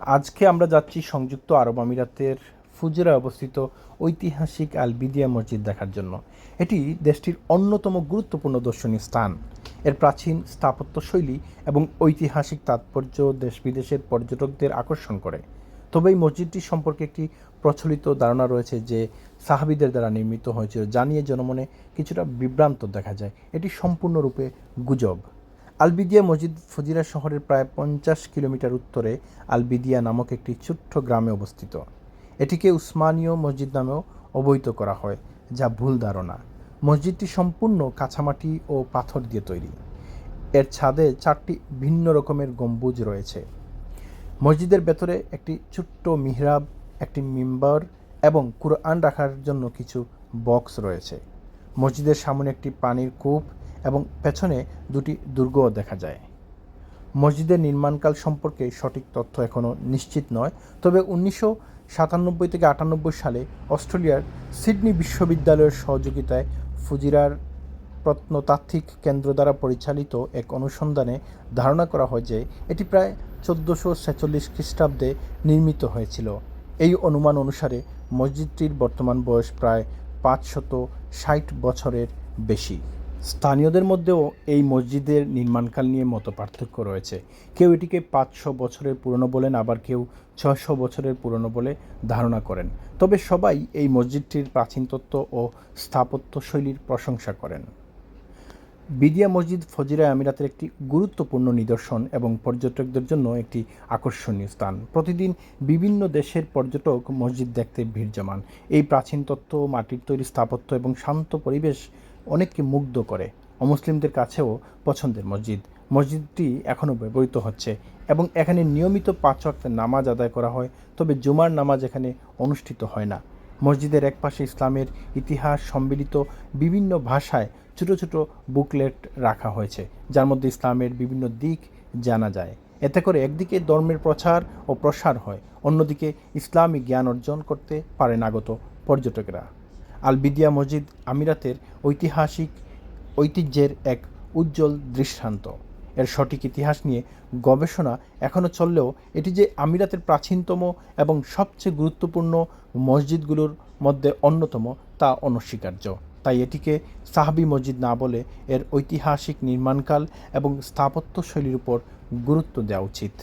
আজকে আমরা যাচ্ছি সংযুক্ত আরব আমিরাতের ফুজেরায় অবস্থিত ঐতিহাসিক আল বিদিয়া মসজিদ দেখার জন্য। এটি দেশটির অন্যতম গুরুত্বপূর্ণ দর্শনীয় স্থান। এর প্রাচীন স্থাপত্যশৈলী এবং ঐতিহাসিক তাৎপর্য দেশ বিদেশের পর্যটকদের আকর্ষণ করে। তবে এই মসজিদটি সম্পর্কে একটি প্রচলিত ধারণা রয়েছে যে সাহাবিদের দ্বারা নির্মিত হয়েছিল। যা নিয়ে জনমনে কিছুটা বিভ্রান্ত দেখা যায়। এটি সম্পূর্ণরূপে গুজব। আলবিদিয়া মসজিদ ফজিরা শহরের প্রায় পঞ্চাশ কিলোমিটার উত্তরে আলবিদিয়া নামক একটি ছোট্ট গ্রামে অবস্থিত। এটিকে উসমানীয় মসজিদ নামেও অবহিত করা হয়, যা ভুল ধারণা। মসজিদটি সম্পূর্ণ কাঁচামাটি ও পাথর দিয়ে তৈরি। এর ছাদে চারটি ভিন্ন রকমের গম্বুজ রয়েছে। মসজিদের ভেতরে একটি ছোট্ট মিহরাব, একটি মিম্বার এবং কুরআন রাখার জন্য কিছু বক্স রয়েছে। মসজিদের সামনে একটি পানির কূপ এবং পেছনে দুটি দুর্গও দেখা যায়। মসজিদের নির্মাণকাল সম্পর্কে সঠিক তথ্য এখনও নিশ্চিত নয়, তবে উনিশশো সাতানব্বই থেকে আটানব্বই সালে অস্ট্রেলিয়ার সিডনি বিশ্ববিদ্যালয়ের সহযোগিতায় ফুজিরার প্রত্নতাত্ত্বিক কেন্দ্র দ্বারা পরিচালিত এক অনুসন্ধানে ধারণা করা হয় যে এটি প্রায় চোদ্দোশো ছেচল্লিশ খ্রিস্টাব্দে নির্মিত হয়েছিল। এই অনুমান অনুসারে মসজিদটির বর্তমান বয়স প্রায় পাঁচশত ষাট বছরের বেশি। স্থানীয়দের মধ্যেও এই মসজিদের নির্মাণকাল নিয়ে মত পার্থক্য রয়েছে। কেউ এটিকে পাঁচশো বছরের পুরনো বলেন, আবার কেউ ছশো বছরের পুরনো বলে ধারণা করেন। তবে সবাই এই মসজিদটির প্রাচীন তত্ত্ব ও স্থাপত্য শৈলীর প্রশংসা করেন। বিদিয়া মসজিদ ফজিরা আমিরাতের একটি গুরুত্বপূর্ণ নিদর্শন এবং পর্যটকদের জন্য একটি আকর্ষণীয় স্থান। প্রতিদিন বিভিন্ন দেশের পর্যটক মসজিদ দেখতে ভিড় জমান। এই প্রাচীন তত্ত্ব মাটির তৈরি স্থাপত্য এবং শান্ত পরিবেশ অনেককে মুগ্ধ করে। অমুসলিমদের কাছেও পছন্দের মসজিদ। মসজিদটি এখনও ব্যবহৃত হচ্ছে এবং এখানে নিয়মিত পাঁচ ওয়াক্তের নামাজ আদায় করা হয়, তবে জুমার নামাজ এখানে অনুষ্ঠিত হয় না। মসজিদের একপাশে ইসলামের ইতিহাস সম্মিলিত বিভিন্ন ভাষায় ছোট ছোট বুকলেট রাখা হয়েছে, যার মধ্যে ইসলামের বিভিন্ন দিক জানা যায়। এতে করে একদিকে ধর্মের প্রচার ও প্রসার হয়, অন্যদিকে ইসলামী জ্ঞান অর্জন করতে পারেন আগত পর্যটকেরা। আলবিদিয়া মসজিদ আমিরাতের ঐতিহাসিক ঐতিহ্যের এক উজ্জ্বল দৃষ্টান্ত। এর সঠিক ইতিহাস নিয়ে গবেষণা এখনও চললেও এটি যে আমিরাতের প্রাচীনতম এবং সবচেয়ে গুরুত্বপূর্ণ মসজিদগুলোর মধ্যে অন্যতম তা অনস্বীকার্য। তাই এটিকে সাহাবি মসজিদ না বলে এর ঐতিহাসিক নির্মাণকাল এবং স্থাপত্যশৈলীর উপর গুরুত্ব দেওয়া উচিত।